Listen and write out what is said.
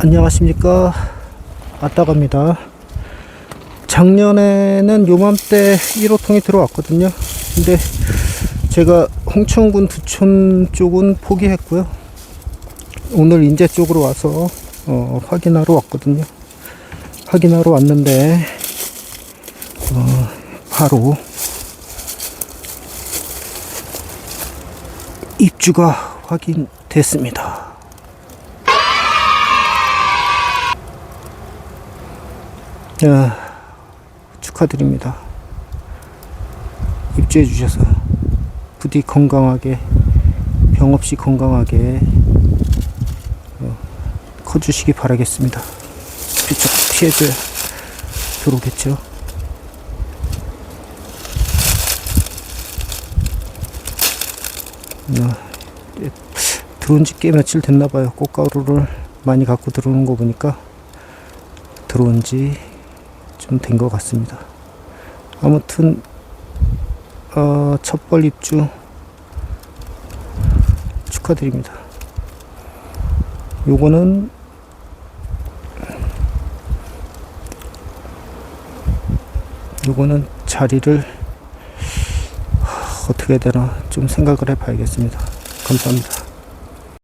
안녕하십니까? 아따갑니다. 작년에는 요맘때 1호통이 들어왔거든요. 근데 제가 홍천군 두촌 쪽은 포기했고요. 오늘 인제 쪽으로 와서 어, 확인하러 왔거든요. 확인하러 왔는데 어, 바로 입주가 확인됐습니다 야, 축하드립니다. 입주해 주셔서 부디 건강하게 병 없이 건강하게 어, 커주시기 바라겠습니다. 비쪽 피해줘야 들어오겠죠. 들어온 지 꽤 며칠 됐나봐요. 꽃가루를 많이 갖고 들어오는 거 보니까 들어온 지 좀 된 것 같습니다. 아무튼 어, 첫벌 입주 축하드립니다. 요거는 요거는 자리를 하, 어떻게 되나 좀 생각을 해봐야겠습니다. 감사합니다.